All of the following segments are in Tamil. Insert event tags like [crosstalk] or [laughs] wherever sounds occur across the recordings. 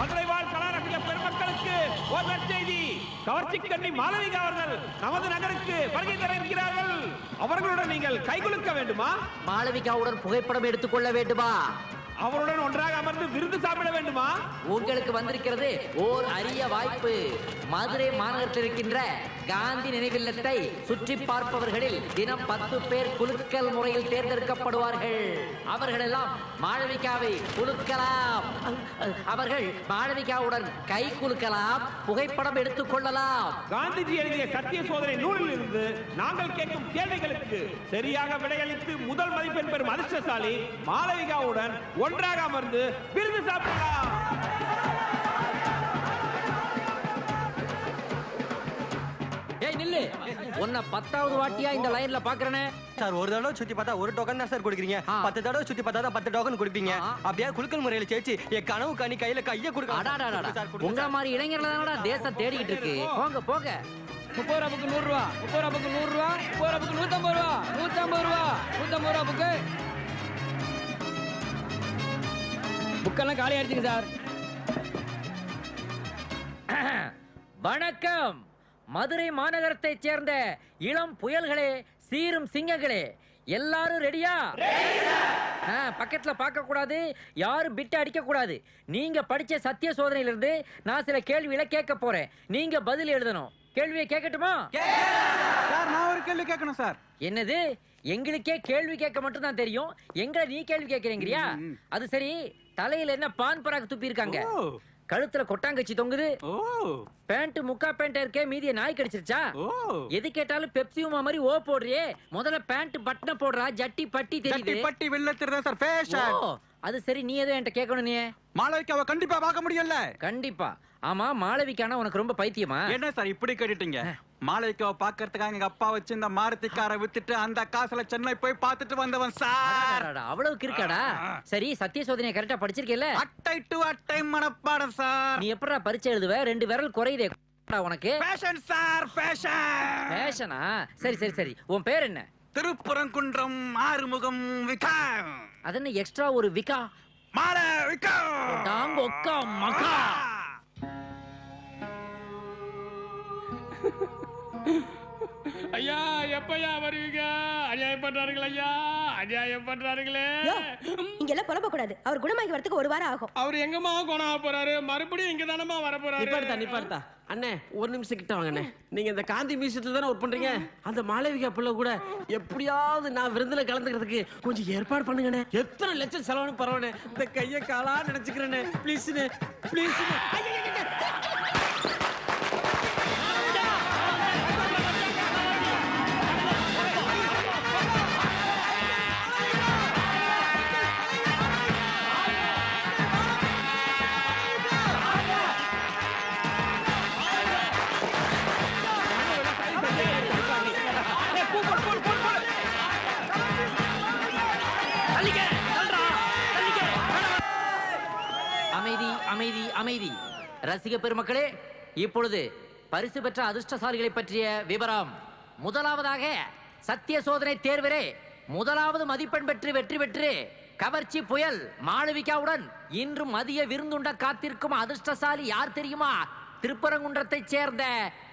மதுரை வாழ் கலாரசிக பெருமக்களுக்கு ஒரு நற்செய்தி கவர்ச்சி கண்ணி மாளவிகா அவர்கள் நமது நகருக்கு வருகை தர இருக்கிறார்கள் அவர்களுடன் நீங்கள் கைகுலுக்க வேண்டுமா? மாளவிகாவுடன் புகைப்படம் எடுத்துக்கொள்ள வேண்டுமா? அவருடன் ஒன்றாக அமர்ந்து விருந்து சாப்பிட வேண்டுமா? உங்களுக்கு வந்திருக்கிறது ஓர் அரிய வாய்ப்பு. மதுரை மாநகரத்தில் இருக்கின்ற காந்தி நினைவில்லத்தை சுற்றி பார்ப்பவர்களில் தினம் பத்து பேர் குலுக்கல் முறையில் தேர்ந்தெடுக்கப்படுவார்கள். அவர்கள் எல்லாம் மாளவிகாவை குலுக்கலாம். அவர்கள் மாளவிகாவுடன் கை குலுக்கலாம் புகைப்படம் எடுத்துக் கொள்ளலாம். காந்திஜி எழுதிய சத்திய சோதனை நூலில் இருந்து நாங்கள் கேட்கும் கேள்விகளுக்கு சரியாக விடையளித்து முதல் மதிப்பெண் பெறும் அதிர்ஷ்டசாலி மாளவிகாவுடன் ஒன்றாக அமர்ந்து விருந்து சாப்பிடலாம். ஏய் நில்லு. உன்னை பத்தாவது வாட்டியா இந்த லைன்ல பாக்குறேனே. சார் ஒரு தடவை சுத்தி பார்த்தா ஒரு டோக்கன் தான் சார் கொடுக்குறீங்க. பத்து தடவை சுத்தி பார்த்தா தான் பத்து டோக்கன் கொடுப்பீங்க. அப்படியே குலுக்கல் முறையில ஜெயிச்சு என் கனவு கனி கையில கைய. கொடுக்க உங்கள மாதிரி இளைஞர்கள் தானடா தேசம் தேடிக்கிட்டு இருக்கு. போங்க போங்க. முப்பது ரூபா புக்கு நூறு ரூபா. முப்பது ரூபா புக்கு நூறு ரூபா. முப்பது ரூபா புக்கு நூத்தம்பது ரூபா. நூத்தம்பது ரூபா. நூத்தம்பது ரூபா புக்கெல்லாம் காலி ஆயிடுச்சுங்க சார். வணக்கம். மதுரை மாநகரத்தைச் சேர்ந்த இளம் புயல்களே சீரும் சிங்கங்களே எல்லாரும் ரெடியா ஆ, பக்கத்துல பார்க்க கூடாது யாரும் பிட்டு அடிக்க கூடாது நீங்க படிச்ச சத்திய சோதனையில இருந்து நான் சில கேள்விகளை கேட்க போறேன். நீங்க பதில் எழுதணும். கேள்வியை கேட்கட்டுமா? சார் நான் ஒரு கேள்வி கேட்கணும் சார். என்னது? எங்களுக்கே கேள்வி கேட்க மட்டும் தான் தெரியும். எங்களை நீ கேள்வி கேட்கறீங்கறியா? அது சரி தலையில என்ன பான் பராக் துப்பி இருக்காங்க கழுத்துல கொட்டாங்கச்சி தொங்குது. பேண்ட் முக்கா பேண்ட் இருக்கே மீதிய நாய் கடிச்சிருச்சா? எது கேட்டாலும் பெப்சி உமா மாதிரி ஓ போடுறியே. முதல்ல பேண்ட் பட்டனை போடுறா ஜட்டி பட்டி தெரியுது. பட்டி வெள்ள திருதான் சார். ஃபேஷன் அது சரி நீ எதுவும் என்கிட்ட கேட்கணும் நீ மாளவிகாவை கண்டிப்பா பார்க்க முடியல கண்டிப்பா. ஆமா மாளவிக்கானா உனக்கு ரொம்ப பைத்தியமா? என்ன சார் இப்படி கேட்டுட்டீங்க? மாளவிகாவை பாக்குறதுக்காக எங்க அப்பா வச்சு இந்த மாருதி காரை வித்துட்டு அந்த காசுல சென்னை போய் பார்த்துட்டு வந்தவன் சார். அவ்வளவுக்கு இருக்காடா சரி. சத்திய சோதனையை கரெக்டா படிச்சிருக்கேல்ல அட்டை டு அட்டை மனப்பாடம் சார் நீ எப்படா பரீட்சை எழுதுவ? ரெண்டு விரல் குறையுதே. உனக்கு? ஃபேஷன் சார் ஃபேஷன் ஃபேஷனா சரி சரி சரி. உன் பேர் என்ன? திருப்புறங்குன்றம் ஆறுமுகம் விகா. அது என்ன எக்ஸ்ட்ரா ஒரு விகா? மால விகா. டாங் ஒக்கா மகா. ஐயா எப்பயா வருவீங்க? அநியாயம் பண்றாருங்களே ஐயா அநியாயம் பண்றாருங்களே. இங்க எல்லாம் புலம்ப கூடாது அவர் குணமாகி வரதுக்கு ஒரு வாரம் ஆகும். அவர் எங்கம்மா கோணாம போறாரு? மறுபடியும் இங்க தானமா வர போறாரு நிப்பாடுதா நிப்பாடுதா அண்ணே ஒரு நிமிஷம் கிட்ட வாங்க அண்ணே. நீங்க இந்த காந்தி மியூசியத்துல தானே ஒர்க் பண்றீங்க? அந்த மாளவிகா பிள்ளை கூட எப்படியாவது நான் விருந்துல கலந்துக்கிறதுக்கு கொஞ்சம் ஏற்பாடு பண்ணுங்கண்ணே எத்தனை லட்சம் செலவுன்னு பரவாயில்ல இந்த கைய காலா நினைச்சுக்கிறேண்ணே ப்ளீஸ்ண்ணே ப்ளீஸ் அமைதி அமைதி. ரசிக பெருமக்களே இப்பொழுது பரிசு பெற்ற அதிர்ஷ்டசாலிகளை பற்றிய விவரம். முதலாவதாக சத்திய சோதனை தேர்வரே முதலாவது மதிப்பெண் பெற்று வெற்றி பெற்று கவர்ச்சி புயல் மாளவிகாவுடன் இன்று மதிய விருந்துண்ட காத்திருக்கும் அதிர்ஷ்டசாலி யார் தெரியுமா? திருப்பரங்குன்றத்தைச் சேர்ந்த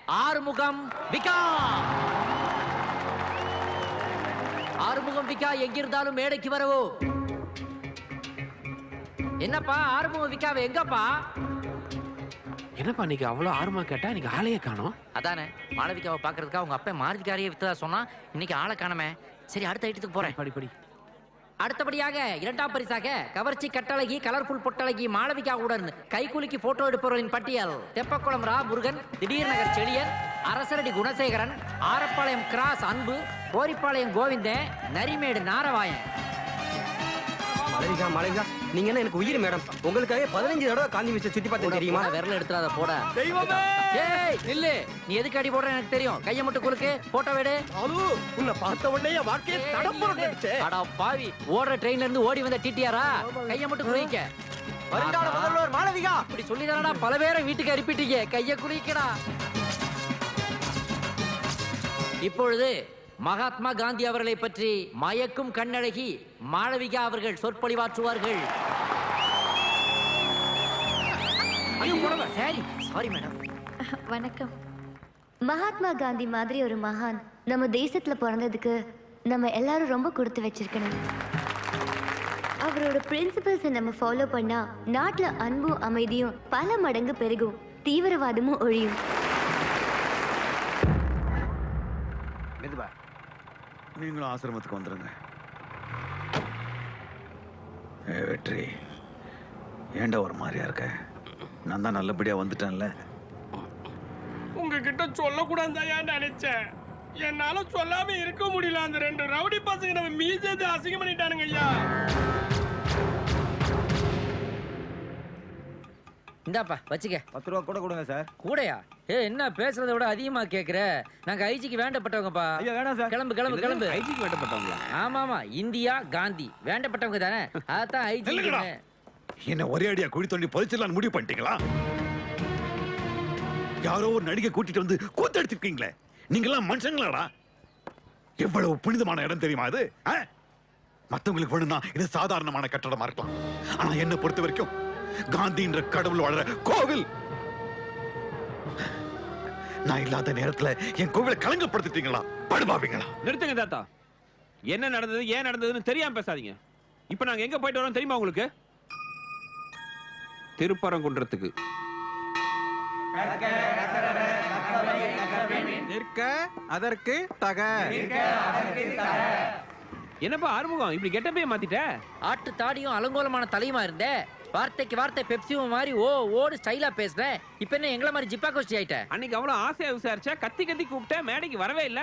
ஆறுமுகம் விகா. ஆறுமுகம் விகா எங்கிருந்தாலும் மேடைக்கு வரவும். என்னப்பா ஆறுமுகம் விக்காவ எங்கப்பா? என்னப்பா நீங்க அவ்வளவு ஆர்வமா கேட்டா நீங்க ஆளையே காணோம். அதானே மாளவிகாவை பாக்குறதுக்காக உங்க அப்பா மாருதிக்காரியை வித்ததா சொன்னா இன்னைக்கு ஆளை காணமே. சரி அடுத்த ஐட்டத்துக்கு போறேன். படி படி. அடுத்தபடியாக இரண்டாம் பரிசாக கவர்ச்சி கட்டழகி கலர்ஃபுல் பொட்டழகி மாளவிகாவுடன் கைகுலுக்கி போட்டோ எடுப்பவர்களின் பட்டியல். தெப்பக்குளம் ரா முருகன் திடீர் நகர் செழியன் அரசரடி குணசேகரன் ஆரப்பாளையம் கிராஸ் அன்பு கோரிப்பாளையம் கோவிந்தன் நரிமேடு நாரவாயன். மலைவிகா மலைவிகா நீங்க என்ன எனக்கு உயிர் மேடம்? உங்களுக்காக பதினஞ்சு தடவை காந்தி மியூசியம் சுத்தி பார்த்தேன் தெரியுமா? விரல் எடுத்துறாத போட. தெய்வமே! ஏய் நில்லு. நீ எதுக்கு அடி போடுற எனக்கு தெரியும். கையை மட்டும் குலுக்கு. போட்டோ எடு அது உன்னை பார்த்த உடனே வாழ்க்கையை. அடா பாவி. ஓடுற ட்ரெயின்ல இருந்து ஓடி வந்த டிடிஆரா கையை மட்டும் குளிக்க வருங்கால முதல்வர் மாளவிகா. இப்படி சொல்லி பல பேரை வீட்டுக்கு அனுப்பிட்டீங்க. கைய குளிக்கடா இப்பொழுது மகாத்மா காந்தி அவர்களை பற்றி மயக்கும் கண்ணழகி மாளவிகா அவர்கள் சொற்பொழிவாற்றுவார்கள். சாரி மேடம் வணக்கம். மகாத்மா காந்தி மாதிரி ஒரு மகான் நம்ம தேசத்துல பிறந்ததுக்கு நம்ம எல்லாரும் ரொம்ப கொடுத்து வச்சிருக்கணும். அவரோட பிரின்சிபல்ஸை நம்ம ஃபாலோ பண்ணா நாட்டுல அன்பும் அமைதியும் பல மடங்கு பெருகும் தீவிரவாதமும் ஒழியும். நீங்களும் ஆசிரமத்துக்கு வந்துருங்க. ஏ வெற்றி. ஏன்டா ஒரு மாதிரியா இருக்க? நான் தான் நல்லபடியா வந்துட்டேன்ல. உங்ககிட்ட சொல்லக்கூடாதுயா நினைச்சேன்? என்னால சொல்லாம இருக்க முடியல. அந்த ரெண்டு ரவுடி பசங்க நம்ம மீசது அசிங்கம் பண்ணிட்டானுங்க ஐயா. இந்தாப்பா வச்சுக்க. பத்து ரூபா கூட கொடுங்க சார். கூடையா? ஏ என்ன பேசுறத விட அதிகமா கேக்குற? நாங்க ஐஜிக்கு வேண்டப்பட்டவங்கப்பா. ஐயா வேணாம் சார். கிளம்பு கிளம்பு கிளம்பு. ஐஜிக்கு வேண்டப்பட்டவங்களா? ஆமா ஆமா இந்தியா காந்தி. வேண்டப்பட்டவங்க தானே? அதான் ஐஜி. என்ன ஒரே அடியா குழி தோண்டி பொதிச்சிடலாம்னு முடிவு பண்ணிட்டீங்களா? யாரோ ஒரு நடிகை கூட்டிட்டு வந்து கூத்தடிச்சிருக்கீங்களே நீங்கெல்லாம் மனுஷங்களாடா. எவ்வளவு புனிதமான இடம் தெரியுமா அது? ஆ? மத்தவங்களுக்கு வேணும்னா இது சாதாரணமான கட்டடமா இருக்கலாம். ஆனா என்ன பொறுத்த வரைக்கும் காந்தின்ற கடவுள் வாழற கோவில் நான் இல்லாத நேரத்துல என் கோவிலை கலங்கப்படுத்திட்டீங்களா? படுபாவீங்களா? நிறுத்துங்க தாத்தா. என்ன நடந்தது ஏன் நடந்ததுன்னு தெரியாம பேசாதீங்க. இப்ப நாங்க எங்க போயிட்டு வரோம் தெரியுமா உங்களுக்கு? திருப்பரங்குன்றத்துக்கு. நிற்க அதற்கு தக. என்னப்பா ஆறுமுகம்? இப்படி கெட்டப்பே மாத்திட்ட? ஆட்டு தாடியும் அலங்கோலமான தலையுமா இருந்தே? வார்த்தைக்கு வார்த்தை பெப்சியும் மாதிரி ஓ ஓடு ஸ்டைலா பேசுறேன் இப்ப என்ன எங்கள மாதிரி ஜிப்பா கோஷ்டி ஆயிட்ட? அன்னைக்கு அவ்வளவு ஆசையா விசாரிச்சா கத்தி கத்தி கூப்பிட்ட மேடைக்கு வரவே இல்ல.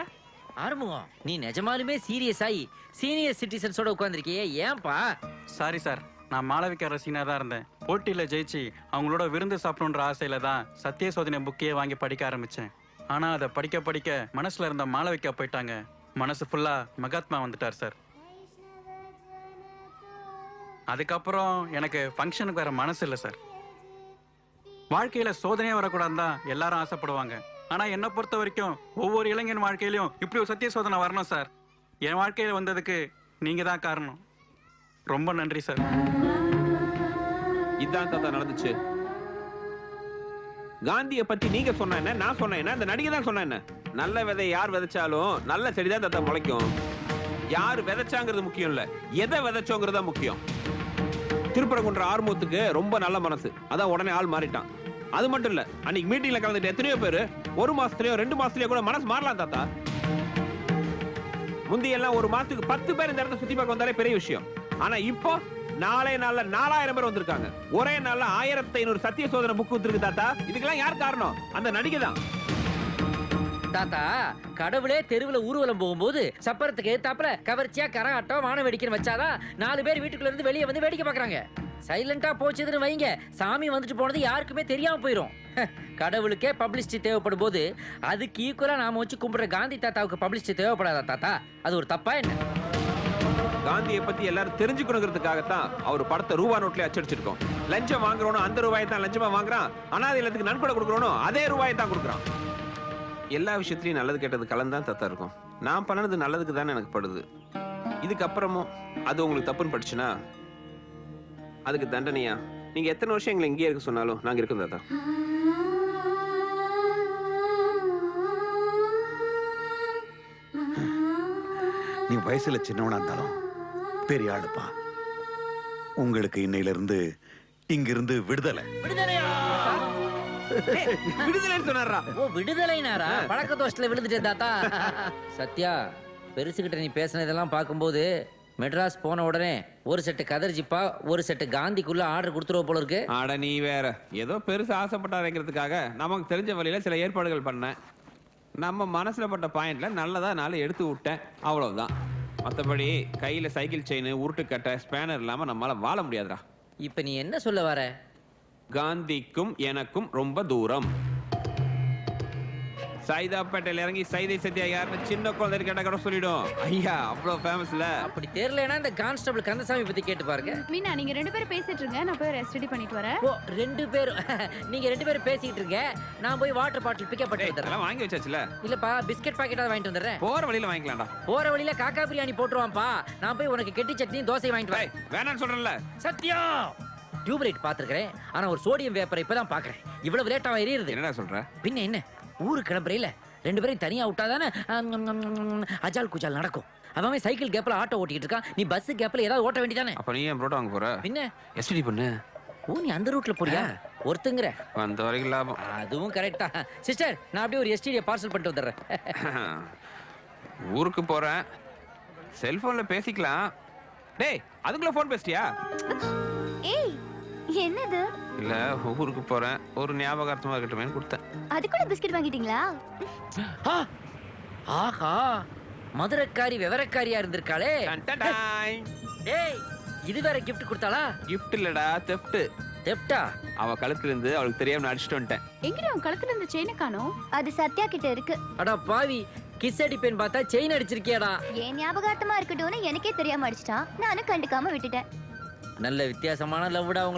ஆறுமுகம் நீ நிஜமாலுமே சீரியஸ் ஆகி சீனியர் சிட்டிசன்ஸோட உட்கார்ந்திருக்கியே ஏன்பா? சாரி சார் நான் மாளவிகா ரசிகனா தான் இருந்தேன். போட்டியில ஜெயிச்சு அவங்களோட விருந்து சாப்பிடணுன்ற ஆசையில தான் சத்திய சோதனை புக்கையே வாங்கி படிக்க ஆரம்பிச்சேன். ஆனா அதை படிக்க படிக்க மனசுல இருந்த மாளவிகா போயிட்டாங்க. மனசு ஃபுல்லா மகாத்மா வந்துட்டார் சார் அதுக்கப்புறம் எனக்கு ஃபங்க்ஷனுக்கு வேற மனசு இல்லை சார் வாழ்க்கையில சோதனையே வரக்கூடாதுன்னு தான் எல்லாரும் ஆசைப்படுவாங்க. ஆனா என்னை பொறுத்த வரைக்கும் ஒவ்வொரு இளைஞன் வாழ்க்கையிலையும் இப்படி ஒரு சத்திய சோதனை வரணும் சார் என் வாழ்க்கையில வந்ததுக்கு நீங்க தான் காரணம். ரொம்ப நன்றி சார் இதான் தாத்தா நடந்துச்சு. காந்திய பத்தி நீங்க சொன்ன என்ன நான் சொன்ன என்ன அந்த நடிகை தான் சொன்ன என்ன? நல்ல விதை யார் விதைச்சாலும் நல்ல செடிதான் தாத்தா முளைக்கும். யார் விதைச்சாங்கிறது முக்கியம் இல்ல. எதை விதைச்சோங்கிறது தான் முக்கியம். திருப்பரங்குன்ற ஆர்மூத்துக்கு ரொம்ப நல்ல மனசு. அதான் உடனே ஆள் மாறிட்டான். அது மட்டும் இல்ல அன்னைக்கு மீட்டிங்ல கலந்துட்டு எத்தனையோ பேரு ஒரு மாசத்துலயோ ரெண்டு மாசத்துலயோ கூட மனசு மாறலாம் தாத்தா. முந்தையெல்லாம் ஒரு மாசத்துக்கு பத்து பேர் இந்த இடத்த சுத்தி பார்க்க வந்தாலே பெரிய விஷயம். ஆனா இப்போ நாளே நாள்ல நாலாயிரம் பேர் வந்திருக்காங்க. ஒரே நாள்ல ஆயிரத்தி ஐநூறு சத்திய சோதனை புக் வந்துருக்கு தாத்தா. இதுக்கெல்லாம் யார் காரணம்? அந்த நடிகை தான். தாத்தா கடவுளே தெருவுல ஊர்வலம் போகும்போது சப்பரத்துக்கு எதிர்த்தாப்புல கவர்ச்சியா கரகாட்டம் வான வெடிக்கன்னு வச்சாதான் நாலு பேர் வீட்டுக்குள்ள இருந்து வெளியே வந்து வேடிக்கை பாக்குறாங்க சைலண்டா போச்சுதுன்னு வைங்க. சாமி வந்துட்டு போனது யாருக்குமே தெரியாம போயிடும் கடவுளுக்கே பப்ளிசிட்டி தேவைப்படும் போது அதுக்கு ஈக்குவலா நாம வச்சு கும்பிடுற காந்தி தாத்தாவுக்கு பப்ளிசிட்டி தேவைப்படாதா தாத்தா? அது ஒரு தப்பா என்ன? காந்தியை பத்தி எல்லாரும் தெரிஞ்சுக்கணுங்கிறதுக்காகத்தான் அவர் படத்தை ரூபா நோட்லயே அச்சடிச்சிருக்கோம். லஞ்சம் வாங்குறோம் அந்த ரூபாயை தான் லஞ்சமா வாங்குறான். அனாதை இல்லத்துக்கு நன்கொடை கொடுக்குறோம் அதே ரூபாயை தான் கொடுக்குறான். எல்லா விஷயத்துலயும் நல்லது கெட்டது கலந்தான் தத்தா இருக்கும். நான் பண்ணது நல்லதுக்கு தானே எனக்கு படுது. இதுக்கப்புறமும் அது உங்களுக்கு தப்புன்னு பட்டுச்சுன்னா? அதுக்கு தண்டனையா? நீங்க எத்தனை வருஷம் எங்களை இங்கேயே இருக்க சொன்னாலும் நாங்க இருக்கோம் தாத்தா. நீ வயசுல சின்னவனா இருந்தாலும் பெரிய ஆளுப்பா. உங்களுக்கு இன்னையில இருந்து இங்கிருந்து விடுதலை. விடுதலைன்னு சொன்னாரா? ஓ விடுதலைனாரா? பழக்க தோஷத்துல விழுந்துட்டேன் தாத்தா. சத்யா பெருசுகிட்ட நீ பேசுனதெல்லாம் பார்க்கும்போது மெட்ராஸ் போன உடனே ஒரு செட்டு கதர் ஜிப்பா ஒரு செட்டு காந்திக்குள்ள ஆர்டர் கொடுத்துருவ போல இருக்கு. அட நீ வேற. ஏதோ பெருசு ஆசைப்பட்டாருங்கிறதுக்காக நமக்கு தெரிஞ்ச வழியில சில ஏற்பாடுகள் பண்ணேன். நம்ம மனசுல பட்ட பாயிண்ட்ல நல்லதா நாலு எடுத்து விட்டேன். அவ்வளவுதான். மற்றபடி கையில சைக்கிள் செயின் உருட்டுக்கட்டை ஸ்பேனர் இல்லாம நம்மளால வாழ முடியாதுடா. இப்ப நீ என்ன சொல்ல வர? காந்திக்கும் எனக்கும் ரொம்ப தூரம். சைதாப்பேட்டையில இறங்கி சைதை சத்யா யாருன்னு சின்ன குழந்தை கேட்டா கூட சொல்லிடும். ஐயா அவ்வளவு ஃபேமஸ்ல அப்படி தெரியலனா இந்த கான்ஸ்டபிள் கந்தசாமி பத்தி கேட்டு பாருங்க. மீனா நீங்க ரெண்டு பேரும் பேசிட்டு இருங்க. நான் போய் ரெஸ்ட் பண்ணிட்டு வரேன். ஓ ரெண்டு பேரும். [laughs] நீங்க ரெண்டு பேரும் பேசிக்கிட்டு இருங்க. நான் போய் வாட்டர் பாட்டில் பிக்கப் பண்ணி வந்துடுறேன். இதெல்லாம் வாங்கி வச்சாச்சுல. இல்லப்பா பிஸ்கட் பாக்கெட்டாவது வாங்கிட்டு வந்துடுறேன். போற வழியில வாங்கிக்கலாம்டா. போற வழியில காக்கா பிரியாணி போட்டுருவான்ப்பா. நான் போய் உனக்கு கெட்டி சட்னி தோசை வாங்கிட்டு வரேன். வேணாம்னு சொல்றேன்ல. சத்யா! டியூப் லைட் பாத்துருக்கேன் ஆனா ஒரு சோடியம் வேப்பரை இப்பதான் பாக்குறேன் இவ்வளவு லேட்டாவா எரியுது என்னடா சொல்ற? பின்ன என்ன? ஊருக்கு கிளம்புறையில ரெண்டு பேரும் தனியா விட்டாதானே அஜால் குஜால் நடக்கும். அவன் சைக்கிள் கேப்ல ஆட்டோ ஓட்டிட்டு இருக்கான். நீ பஸ் கேப்ல ஏதாவது ஓட்ட வேண்டியதானே? அப்ப நீ ஏன் புரோட்டா வாங்க போற? பின்ன? எஸ்டிடி பண்ணு. ஓ நீ அந்த ரூட்ல போறியா? ஒருத்தங்கிற. வந்த வரைக்கும் லாபம். அதுவும் கரெக்டா சிஸ்டர் நான் அப்படியே ஒரு எஸ்டிடியை பார்சல் பண்ணிட்டு வந்துடுறேன். ஊருக்கு போறேன். செல்போன்ல பேசிக்கலாம். டேய் அதுக்குள்ள ஃபோன் பேசிட்டியா ஏய் என்னது? இல்ல ஊருக்கு போறேன். ஒரு ஞாபகார்த்தமா இருக்கட்டுமேன்னு கொடுத்தேன். அது கூட பிஸ்கட் வாங்கிட்டீங்களா? ஆ! ஆஹா. மதுரக்காரி விவரக்காரியா இருந்திருக்காளே. டேய். இது வேற கிஃப்ட் கொடுத்தாளா? கிஃப்ட் இல்லடா தெஃப்ட் தெஃப்டா அவ கழுத்துல இருந்து அவளுக்கு தெரியாம நான் அடிச்சுட்டு வந்துட்டேன். எங்கடி உன் கழுத்துல இந்த செயினை காணோம்? அது சத்யா கிட்ட இருக்கு. அடா பாவி. கிஸ் அடிப்பேன் பார்த்தா செயின் அடிச்சிருக்கியாடா. ஏன் ஞாபகார்த்தமா இருக்கட்டும்னு எனக்கே தெரியாம அடிச்சிட்டான். நானும் கண்டுக்காம விட்டுட்டேன். நல்ல வித்தியாசமான லவ்டா